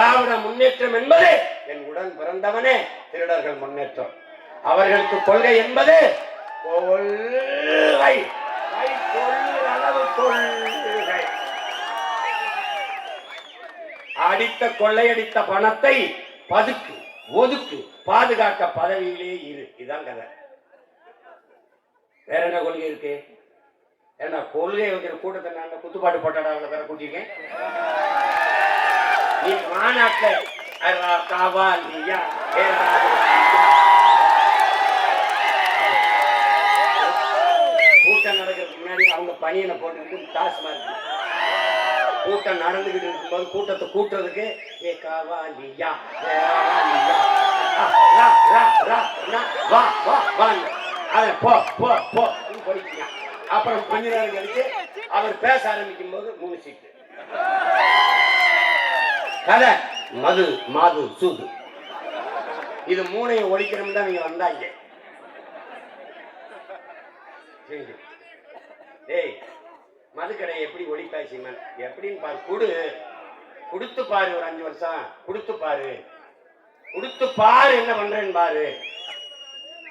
திராவிட முன்னேற்றம் என்பது என் உடன் பிறந்தவனே. திருடர்கள் முன்னேற்றம். அவர்களுக்கு கொள்கை என்பது கொள்கை. கொள்கை அடித்த கொள்ளையடித்த பணத்தை பதுக்கு ஒதுக்கு பாதுகாக்க பதவியிலே இரு. இதான் கதை. வேற என்ன கொள்கை இருக்கு? ஏன்னா கொள்கை வைக்கிற கூட்டத்தை நான் குத்துப்பாட்டு போட்டாடா அவங்களை வேற கூட்டியிருக்கேன். மாநாட்டுல அரா, காவாலியா, ஏரா, கூட்டம் நடக்கிறதுக்கு முன்னாடி அவங்க பணியனை போட்டுக்கிட்டு டாஸ்மா இருக்கு கூட்டம் நடந்துகிட்டு இருக்கும்போது கூட்டத்தை கூட்டுறதுக்கு ஏ காவாலியா ஏ ராவாலியா, ஆ, ரா, ரா, ரா, ரா, வா வா வாங்க போ போ போ படிக்கீங்க அப்புறம் கொஞ்ச நேரம் கழிச்சு அவர் பேச ஆரம்பிக்கும் போது மூணு சீட்டு கதை. மது மாது சூது. இது மூணையும் ஒழிக்கணும் தான் நீங்க வந்தாங்க. சரி. டேய் மதுக்கடை எப்படி ஒழிப்பா சீமன்? எப்படின்னு பாரு குடு. கொடுத்து பாரு ஒரு அஞ்சு வருஷம். கொடுத்து பாரு. கொடுத்து பாரு என்ன பண்றேன்னு பாரு.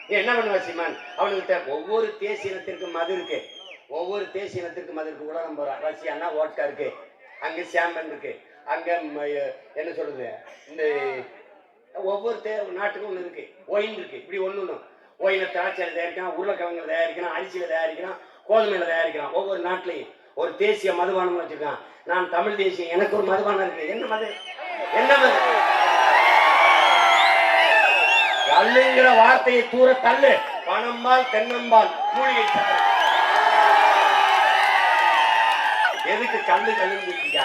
நீ என்ன பண்ணுவ சீமன்? அவனுக்கு ஒவ்வொரு தேசியனத்திற்கும் மது இருக்கு. ஒவ்வொரு தேசியனத்திற்கும் மது இருக்கு. உலகம் போற ரஷ்யானா ஓட்கா இருக்கு. அங்க சாம்பன் இருக்கு. அங்கே என்ன சொல்கிறது இந்த ஒவ்வொரு தே நாட்டுக்கும் ஒன்று இருக்குது ஒயின் இருக்குது இப்படி ஒன்று ஒன்று ஒயினை திராட்சையில் தயாரிக்கிறான் உருளைக்கிழங்குல தயாரிக்கிறான் அரிசியில் தயாரிக்கிறான் கோதுமையில் தயாரிக்கிறான் ஒவ்வொரு நாட்டிலையும் ஒரு தேசிய மதுபானம் வச்சுருக்கான். நான் தமிழ் தேசியம் எனக்கு ஒரு மதுபானம் இருக்குது என்ன மது? என்ன மது? கல்லுங்கிற வார்த்தையை தூர தள்ளு. பணம்பால் தென்னம்பால் மூலிகை எதுக்கு கல்லு கல்லுன்னு இருக்கீங்க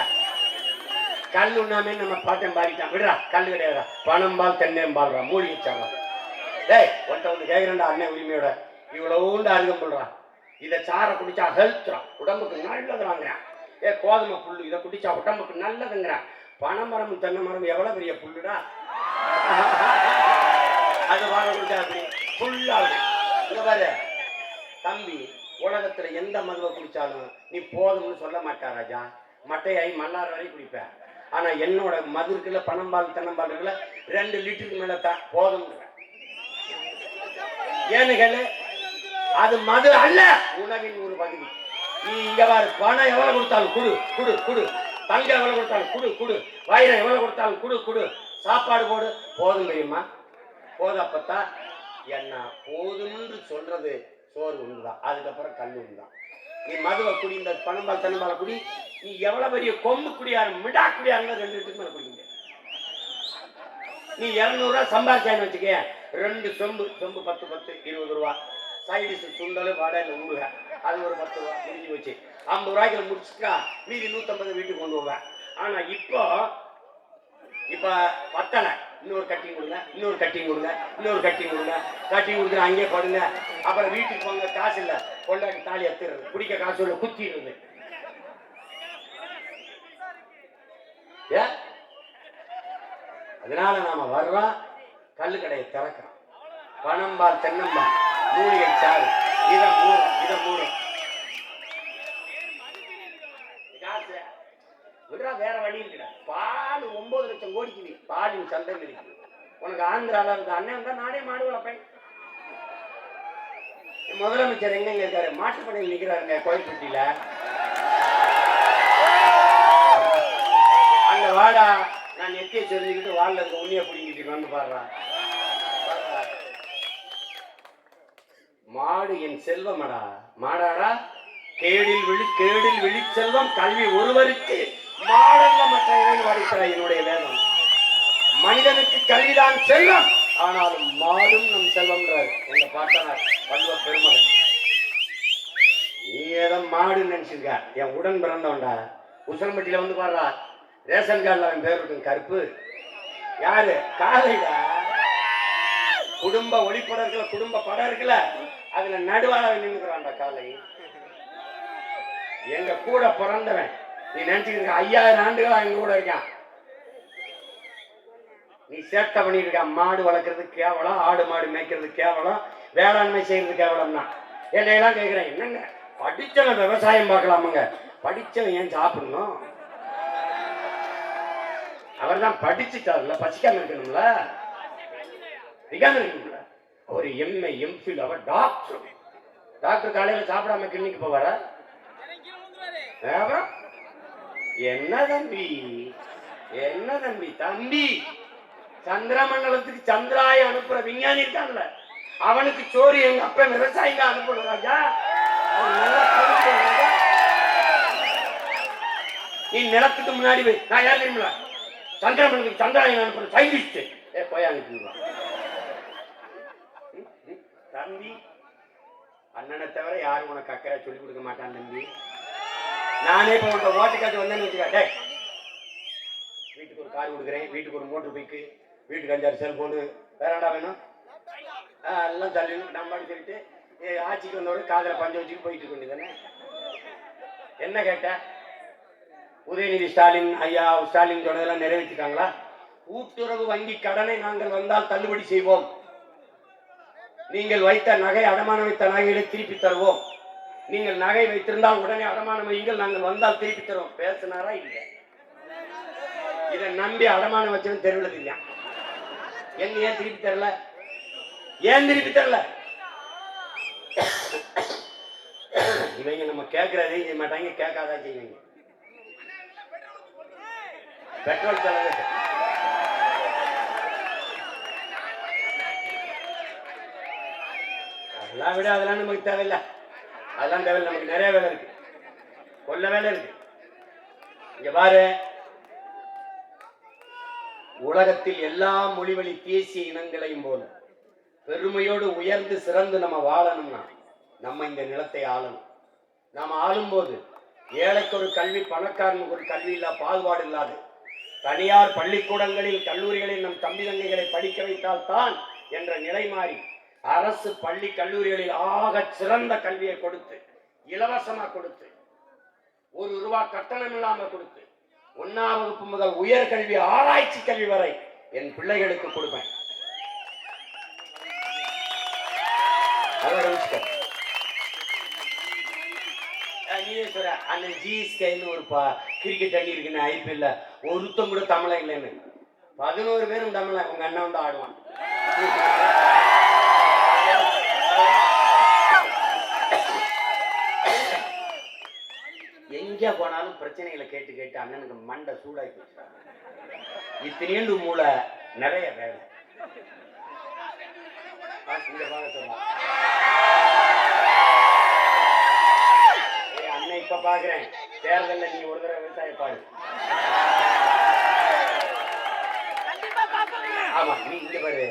கல் உண்ணாமே நம்ம பாட்டம் பாடிட்டான். விடுறா கல் கிடையாதுடா. தென்னையும் தென்னம்பால்ரா மூடி சாரா டேய் ஒன்ட்ட ஒன்று கேட்குறேன்டா அண்ணன் உரிமையோட. இவ்வளவுண்டு அருகம் சொல்றான் இதை சாரை குடிச்சா ஹெல்த்ரான் உடம்புக்கு நல்லதுறாங்கிறான். ஏ கோதுமை புல்லு இதை குடிச்சா உடம்புக்கு நல்லதுங்கிறான். பனைமரம் தென்னை மரம் எவ்வளவு பெரிய புல்லுடா? அது வாழ குடிச்சா அப்படி ஃபுல்லாகுது இங்க பாரு. தம்பி உலகத்துல எந்த மதுவை குடிச்சாலும் நீ போதும்னு சொல்ல மாட்டா ராஜா. மட்டையாய் மல்லார் வரை குடிப்பேன் ஆனா என்னோட மது இருக்குல்ல பனம்பால் தென்னம்பால் இருக்குல்ல ரெண்டு லிட்டருக்கு மேல தான் போதும் ஏன்னு கேளு அது மது அல்ல உணவின் ஒரு பகுதி. நீ இங்க பாரு பணம் எவ்வளவு கொடுத்தாலும் குடு குடு குடு. தங்கம் எவ்வளவு கொடுத்தாலும் குடு குடு. வைரம் எவ்வளவு கொடுத்தாலும் குடு குடு. சாப்பாடு போடு போதும் தெரியுமா? போதப்பத்தா என்ன போதும்னு சொல்றது சோறு உண்டுதான். அதுக்கப்புறம் கல் உண்டுதான். நீ மதுவை குடி இந்த பணம்பால் தென்னம்பால குடி நீ எவ்வளவு பெரிய கொம்பு குடியாரு மிடா குடியாருங்க ரெண்டு லிட்டருக்கு மேல குடிக்க நீ இரநூறுவா சம்பாதிச்சான்னு வச்சுக்க ரெண்டு சொம்பு சொம்பு பத்து பத்து இருபது ரூபா. சைடிஸ் சுண்டல் வடை இல்லை ஊருக அது ஒரு பத்து ரூபா முடிஞ்சு போச்சு. ஐம்பது ரூபாய்க்கு முடிச்சுட்டா மீதி நூற்றம்பது வீட்டுக்கு கொண்டு வருவேன் ஆனால் இப்போ இப்போ பத்தலை இன்னொரு கட்டிங் கொடுங்க இன்னொரு கட்டிங் கொடுங்க இன்னொரு கட்டிங் கொடுங்க. கட்டிங் கொடுக்குற அங்கேயே படுங்க. அப்புறம் வீட்டுக்கு போங்க காசு இல்லை. கொண்டாடி தாலி எடுத்துறது குடிக்க காசு இல்லை குத்திடுறது. ஏ? அதனால நாம வர்றோம் கல்லு கடையை திறக்கிறோம். பணம்பால் தென்னம்பால் மூலிகை சாறு. இதை மூணு இதை மூணு காசு. விடுறா வேற வழி இருக்குடா ஒன்பது லட்சம் கோடிக்கு நீ பாலின் சந்தை இருக்கு உனக்கு ஆந்திரால இருந்த அண்ணன் தான் நானே மாடு வளர்ப்பேன் முதலமைச்சர் எங்க இருக்காரு? மாட்டுப்பண்ணையில் நிக்கிறாருங்க கோயில்பட்டியில அங்க வாடா நான் நெத்திய சொல்லிக்கிட்டு வால்ல இருக்க உண்ணிய பிடிங்கிட்டு வந்து பாடுறான் மாடு என் செல்வமடா மாடாடா கேடில் விழி கேடில் விழி செல்வம் கல்வி ஒருவருக்கு. மாடல்ல மற்ற இறைவன் வாடிக்கிறார் என்னுடைய வேதம். மனிதனுக்கு கல்விதான் செல்வம். ஆனாலும் மாடும் நம் செல்வம்ன்றார் எங்க பாட்டனார் வள்ளுவ பெருமகன் நீ ஏதோ மாடு நினைச்சிருக்க என் உடன் பிறந்தவன்டா. உசரம்பட்டியில வந்து பாடுறா. ரேஷன் கார்டில் அவன் பேர் இருக்கும் கருப்பு. யாரு? காலைடா. குடும்ப ஒளிப்படம் இருக்குல்ல குடும்ப படம் இருக்குல்ல அதுல நடுவாள நின்றுக்கிறான்டா காலை. எங்க கூட பிறந்தவன். நீ நினைச்சுக்கிட்டு ஐயாயிரம் ஆண்டுகளா எங்க கூட இருக்கான். நீ சேட்டை பண்ணிட்டு இருக்க? மாடு வளர்க்கறது கேவலம் ஆடு மாடு மேய்க்கிறது கேவலம் வேளாண்மை செய்யறது கேவலம்னா என்னையெல்லாம் கேட்கிறேன் என்னங்க? படிச்சவன் விவசாயம் பார்க்கலாமுங்க. படிச்சவன் ஏன் சாப்பிடணும்? அவர் தான் படிச்சுட்டார்ல பசிக்காம இருக்கணும்ல? பிகாம இருக்கணும்ல? ஒரு எம்ஏ எம்ஃபில் அவர் டாக்டர் டாக்டர் காலையில சாப்பிடாம கிளினிக் போவாரா? என்ன தம்பி? என்ன தம்பி? தம்பி சந்திரமண்டலத்துக்கு சந்திராய அனுப்புற விஞ்ஞானி இருக்கான்ல. அவனுக்கு சோறு எங்க அப்ப விவசாயிங்க அனுப்புற ராஜா. அவன் ராஜா. நீ நிலத்துக்கு முன்னாடி போய் நான் யார் தெரியுமில சந்திரமண்டலத்துக்கு சந்திராயன் அனுப்புற சைன்டிஸ்ட் ஏ போய் அனுப்பிடுவான் தம்பி அண்ணனை தவிர யாரும் உனக்கு அக்கறை சொல்லி கொடுக்க மாட்டான் தம்பி. நானே இப்போ உங்க ஓட்டுக்காச்சு வந்தேன்னு வச்சுக்கா வீட்டுக்கு ஒரு கார் கொடுக்குறேன். வீட்டுக்கு ஒரு மோட்டர் பைக்கு வீட்டுக்கு அஞ்சாறு செல்போனு வேற என்னடா வேணும்? ஆ, எல்லாம் தள்ளின்னு நம்பான்னு சொல்லிட்டு ஏ, ஆட்சிக்கு வந்தோட காதில் பஞ்ச வச்சுக்கு போயிட்டு இருக்க வேண்டியதானே என்ன கேட்ட? உதயநிதி ஸ்டாலின் ஐயா ஸ்டாலின் சொன்னதெல்லாம் நிறைவேற்றிட்டாங்களா கூட்டுறவு வங்கி கடனை நாங்கள் வந்தால் தள்ளுபடி செய்வோம். நீங்கள் வைத்த நகை அடமானம் வைத்த நகைகளை திருப்பி தருவோம். நீங்கள் நகை வைத்திருந்தால் உடனே அடமானம் வையுங்கள் நாங்கள் வந்தால் திருப்பி தருவோம். பேசினாரா இல்லையா? இதை நம்பி அடமானம் வச்சவன் தெருவில் இல்லையா? எங்க ஏன் திருப்பி தரல? ஏன் திருப்பி தரல? இவங்க நம்ம கேட்கறதே செய்ய மாட்டாங்க கேட்காதா செய்வீங்க. பெட்ரோல் செலவு அதெல்லாம் விட அதெல்லாம் நமக்கு தேவையில்லை. அதெல்லாம் தேவையில்லை நமக்கு நிறைய வேலை இருக்கு. கொல்ல வேலை இருக்கு. இங்க பாரு. உலகத்தில் எல்லா மொழிவழி தேசிய இனங்களையும் போல பெருமையோடு உயர்ந்து சிறந்து நம்ம வாழணும்னா நம்ம இந்த நிலத்தை ஆளணும். நாம் ஆளும்போது ஏழைக்கு ஒரு கல்வி பணக்காரனுக்கு ஒரு கல்வி இல்லா பாகுபாடு இல்லாது. தனியார் பள்ளிக்கூடங்களில் கல்லூரிகளில் நம் தம்பி தங்கைகளை படிக்க வைத்தால் தான் என்ற நிலை மாறி அரசு பள்ளி கல்லூரிகளில் ஆக சிறந்த கல்வியை கொடுத்து இலவசமா கொடுத்து ஒரு ரூபா கட்டணம் இல்லாம கொடுத்து ஒன்னாம் வகுப்பு முதல் உயர்கல்வி ஆராய்ச்சி கல்வி வரை என் பிள்ளைகளுக்கு கொடுப்பேன். அதை கவனிச்சுக்கோ. ஒரு கிரிக்கெட் அணி இருக்குன்னு ஐபிஎல்ல ஒருத்தம் கூட தமிழன் இல்லைன்னு. பதினோரு பேரும் தமிழன் உங்க அண்ணன் வந்து ஆடுவான். எங்க போனாலும் பிரச்சனைகளை கேட்டு கேட்டு அண்ணனுக்கு மண்டை சூடாகி போச்சு. இத்தனையண்டு மூளை நிறைய வேலை. அண்ணன் இப்ப பாக்குறேன். தேர்தல்ல நீ ஒரு தடவை விவசாய பாடு ஆமா நீ இங்க பாரு.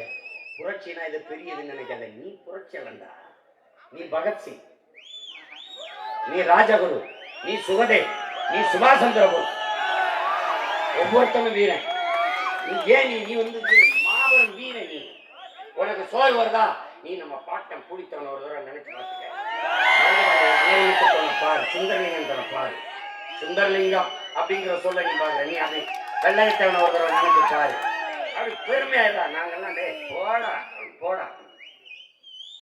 புரட்சினா இது பெரியதுன்னு நினைக்காத. நீ புரட்சி அல்லண்டா நீ பகத்சிங் நீ ராஜகுரு. நீ சுகதேவ். நீ சுபாஷ் சந்திர போஸ். ஒவ்வொருத்தனும் வீரன். நீ ஏன் நீ நீ வந்து மாபெரும் வீரன் நீ? உனக்கு சோல் வருதா? நீ நம்ம பாட்டம் பிடித்தவன ஒரு தடவை நினைச்சு பார்த்துக்க. பாரு சுந்தரலிங்கம் பாரு. சுந்தரலிங்கம் அப்படிங்கிற சொல்ல நீ பாரு நீ அதை வெள்ளையத்தவன் ஒரு தடவை நினைச்சு பாரு. பெருமையா இருந்தா நாங்கெல்லாம் டேய் போடா போடா.